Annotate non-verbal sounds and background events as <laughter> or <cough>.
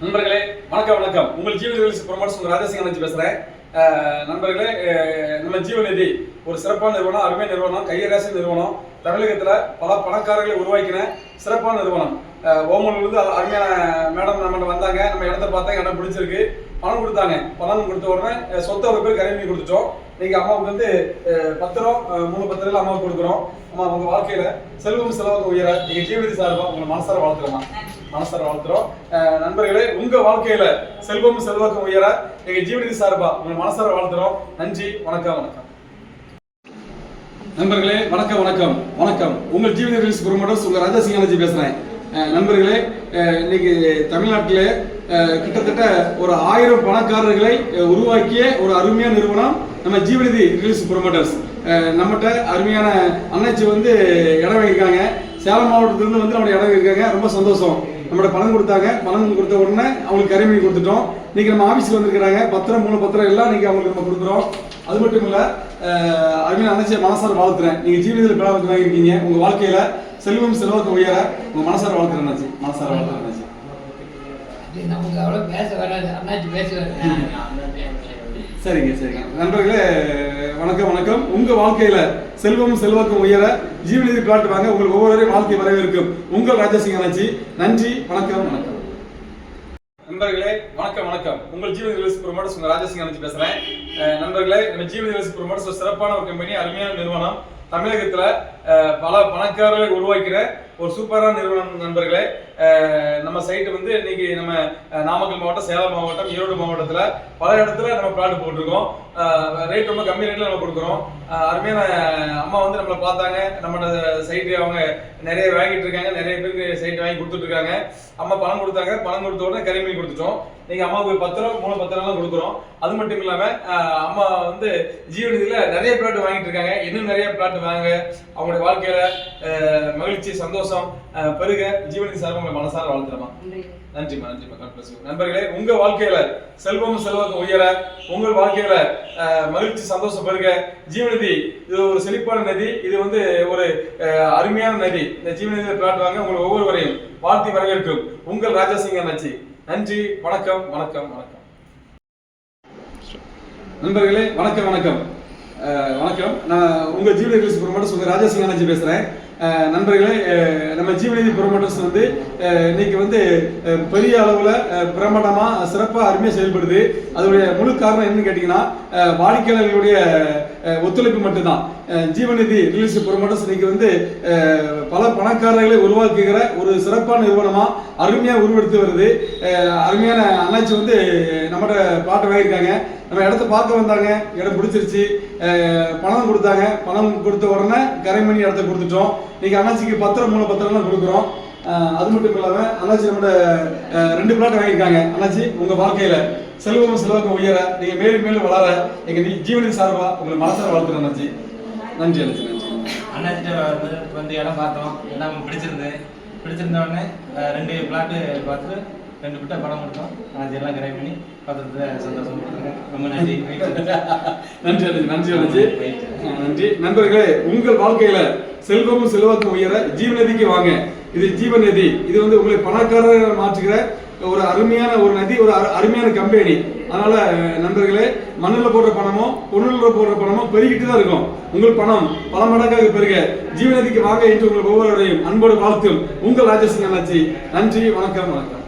நண்பர்களே வணக்கம் வணக்கம். உங்கள் ஜீவன் ரிலீஸ் ப்ரொமோட்ஸ் உங்கள் ராஜசிங் அணைச்சு பேசுகிறேன் நண்பர்களே நம்ம ஜீவநிதி ஒரு சிறப்பான நிறுவனம் அருமை நிறுவனம் கையராசி நிறுவனம். தமிழகத்தில் பல பணக்காரர்களை உருவாக்கின சிறப்பான நிறுவனம். ஓமன்லேருந்து அருமையான மேடம் நம்மகிட்ட வந்தாங்க. நம்ம இடத்த பார்த்தா இடம் பிடிச்சிருக்கு. பணம் கொடுத்தாங்க. பணம் கொடுத்த உடனே சொத்தை ஒரு பேர் கருவி கொடுத்துட்டோம். நீங்கள் அம்மாவுக்கு வந்து பத்திரம் மூணு பத்திரம் அம்மாவுக்கு கொடுக்குறோம். அம்மா உங்கள் வாழ்க்கையில் செல்வம் செலவாக உயர நீங்கள் ஜீவநிதி சார்பாக உங்களை மனசார வாழ்த்துறோம்மா. மனசார வளர்த்துறோம் நண்பர்களே உங்கள் வாழ்க்கையில் செல்வம் செல்வாக்கம் உயர எங்கள் ஜீவநிதி சார்பா உங்களை மனசார வளர்த்துறோம் நன்றி வணக்கம் வணக்கம். நண்பர்களே வணக்கம் வணக்கம் வணக்கம். உங்கள் ஜீவன ரிலீஸ் ப்ரொமோட்டர்ஸ் உங்க ராஜா சிங்காலஜி பேசுறேன். நண்பர்களே இன்னைக்கு தமிழ்நாட்டில் கிட்டத்தட்ட ஒரு ஆயிரம் பணக்காரர்களை உருவாக்கிய ஒரு அருமையான நிறுவனம் நம்ம ஜீவநிதி ரிலீஸ் ப்ரொமோட்டர்ஸ். நம்மகிட்ட அருமையான அண்ணாச்சி வந்து இடம் வாங்கியிருக்காங்க. சேலம் மாவட்டத்திலிருந்து வந்து நம்ம இடம் வாங்கியிருக்காங்க. ரொம்ப சந்தோஷம். நம்மளோட பணம் கொடுத்தாங்க. பணம் கொடுத்த உடனே அவங்களுக்கு கரிமணி கொடுத்துட்டோம். இன்னைக்கு நம்ம ஆஃபீஸில் வந்திருக்கிறாங்க. பத்திரம் மூணு பத்திரம் எல்லாம் இன்னைக்கு அவங்களுக்கு நம்ம கொடுக்குறோம். அது மட்டும் இல்லை அருமையான அண்ணாச்சியை மனசார வாழ்த்துறேன். நீங்கள் ஜீவிதத்தில் பிள்ளை வாங்கியிருக்கீங்க. உங்கள் வாழ்க்கையில் செல்வம் செல்வத்தை உயர உங்க மனசார வாழ்த்துறேன் அண்ணாச்சி. மனசார அண்ணாச்சி. இது நமக்கு அவ்வளோ பேச வராது. அண்ணாச்சி பேசுவார். சரிங்க சரிங்க. நண்பர்களே வணக்கம் வணக்கம். உங்க வாழ்க்கையில செல்வமும் செல்வாக்கும் உயர ஜீவநிதி பிளாட் வாங்க உங்களுக்கு ஒவ்வொருவரையும் வாழ்க்கை வரவேற்கும் உங்கள் ராஜசிங் அண்ணாச்சி. நன்றி வணக்கம் வணக்கம். நண்பர்களே வணக்கம் வணக்கம். உங்கள் ஜீவன் ரிலீஸ் ப்ரொமோட்டர்ஸ் உங்க ராஜசிங் அனுப்பிச்சு பேசுறேன். அஹ் நண்பர்களே நம்ம ஜீவன் ரிலீஸ் ப்ரொமோட்டர்ஸ் ஒரு சிறப்பான ஒரு கம்பெனி அருமையான நிறுவனம் தமிழகத்துல பல பணக்காரர்களை உருவாக்கிற ஒரு சூப்பரான நிறுவனம் நண்பர்களே. நம்ம சைட்டு வந்து இன்னைக்கு நம்ம நாமக்கல் மாவட்டம் சேலம் மாவட்டம் ஈரோடு மாவட்டத்தில் பல இடத்துல நம்ம பிளாட் போட்டிருக்கோம். ரேட் ரொம்ப கம்மி ரேட்டில் நம்ம கொடுக்குறோம். அருமையான அம்மா வந்து நம்மளை பார்த்தாங்க. நம்மளோட சைட்டு அவங்க நிறைய வாங்கிட்டு இருக்காங்க. நிறைய பேருக்கு சைட்டு வாங்கி கொடுத்துட்டு இருக்காங்க அம்மா பணம் கொடுத்தாங்க. பணம் கொடுத்த உடனே கரிமீன் கொடுத்துட்டோம். நீங்கள் அம்மாவுக்கு பத்திரம் மூணு பத்திரம் கொடுக்குறோம். அது மட்டும் இல்லாமல் அம்மா வந்து ஜீவநிதியில நிறைய பிளாட் வாங்கிட்டு இருக்காங்க. இன்னும் நிறைய பிளாட் வாங்க. அவங்க அவங்களுடைய வாழ்க்கையில மகிழ்ச்சி சந்தோஷம் பெருக ஜீவநிதி சார்பாக உங்களை மனசார வாழ்த்துறமா God bless you. நண்பர்களே உங்க வாழ்க்கையில செல்வமும் செல்வாக்கும் உயர உங்கள் வாழ்க்கையில மகிழ்ச்சி சந்தோஷம் பெருக ஜீவநிதி இது ஒரு செழிப்பான நதி இது வந்து ஒரு அருமையான நதி. இந்த ஜீவநிதி பிளாட் வாங்க உங்கள் ஒவ்வொருவரையும் வாழ்த்தி வரவேற்கும் உங்கள் ராஜாசிங்க நச்சி நன்றி வணக்கம் வணக்கம் வணக்கம். நண்பர்களே வணக்கம் வணக்கம். வணக்கம். நான் உங்க ஜீவநிதி ரிலீஸ் ப்ரொமோட்டர்ஸ் உங்க ராஜாசிங் அண்ணாச்சி பேசுறேன். நண்பர்களே நம்ம ஜீவநிதி ப்ரொமோட்டர்ஸ் வந்து இன்னைக்கு வந்து பெரிய அளவில் பிரம்மாண்டமாக சிறப்பாக அருமையாக செயல்படுது. அதோடைய முழு காரணம் என்னன்னு கேட்டிங்கன்னா வாடிக்கையாளர்களுடைய ஒத்துழைப்பு மட்டும்தான். ஜீவநிதி ரிலீஸ் ப்ரொமோட்டர்ஸ் இன்னைக்கு வந்து பல பணக்காரர்களை உருவாக்குகிற ஒரு சிறப்பான நிறுவனமாக அருமையாக உருவெடுத்து வருது. அருமையான அண்ணாச்சி வந்து நம்மகிட்ட பாட்டு வாங்கியிருக்காங்க. நம்ம இடத்த பார்க்க வந்தாங்க. இடம் பிடிச்சிருச்சு. பணம் கொடுத்தாங்க. பணம் கொடுத்த உடனே கரைமணி இடத்த கொடுத்துட்டோம். இன்னைக்கு அண்ணாச்சிக்கு பத்திரம் மூணு பத்திரம்லாம் கொடுக்குறோம். அது மட்டும் இல்லாம அண்ணாச்சி நம்மட ரெண்டு பிளாட் வாங்கியிருக்காங்க. அண்ணாச்சி உங்க வாழ்க்கையில செல்வம் செல்வாக்கம் உயர நீங்க மேலும் மேலும் வளர எங்க நீ- ஜீவனின் சார்பா உங்களை மனசார வளர்த்துறேன் அண்ணாச்சி. நன்றி அண்ணாச்சி நன்றி. அண்ணாச்சிட்ட வந்து வந்து இடம் பார்த்தோம். எல்லாம் பிடிச்சிருந்து பிடிச்சிருந்த உடனே ரெண்டு பிளாட்டு பார்த்து ரெண்டு பிட்டை பணம் கொடுத்தோம் அண்ணாச்சி எல்லாம் கிரை பண்ணி பார்த்துட்டு சந்தோஷம் ரொம்ப நன்றி. <laughs> நன்றி அண்ணாச்சி நன்றி அண்ணாச்சி நன்றி. நண்பர்களே உங்கள் வாழ்க்கையில செல்வமும் செல்வாக்கும் உயர ஜீவநதிக்கு வாங்க. இது ஜீவநதி. இது வந்து உங்களை பணக்காரர்கள் மாற்றுகிற ஒரு அருமையான ஒரு நதி ஒரு அரு- அருமையான கம்பெனி. அதனால நண்பர்களே மண்ணில் போடுற பணமும் பொருளில் போடுற பணமும் பெருகிட்டு தான் இருக்கும். உங்கள் பணம் பல மடங்காக பெருக. ஜீவநதிக்கு வாங்க என்று உங்கள் ஒவ்வொருவரையும் அன்போடு வாழ்த்தும் உங்கள் ராஜசிங் அண்ணாச்சி. நன்றி வணக்கம் வணக்கம்.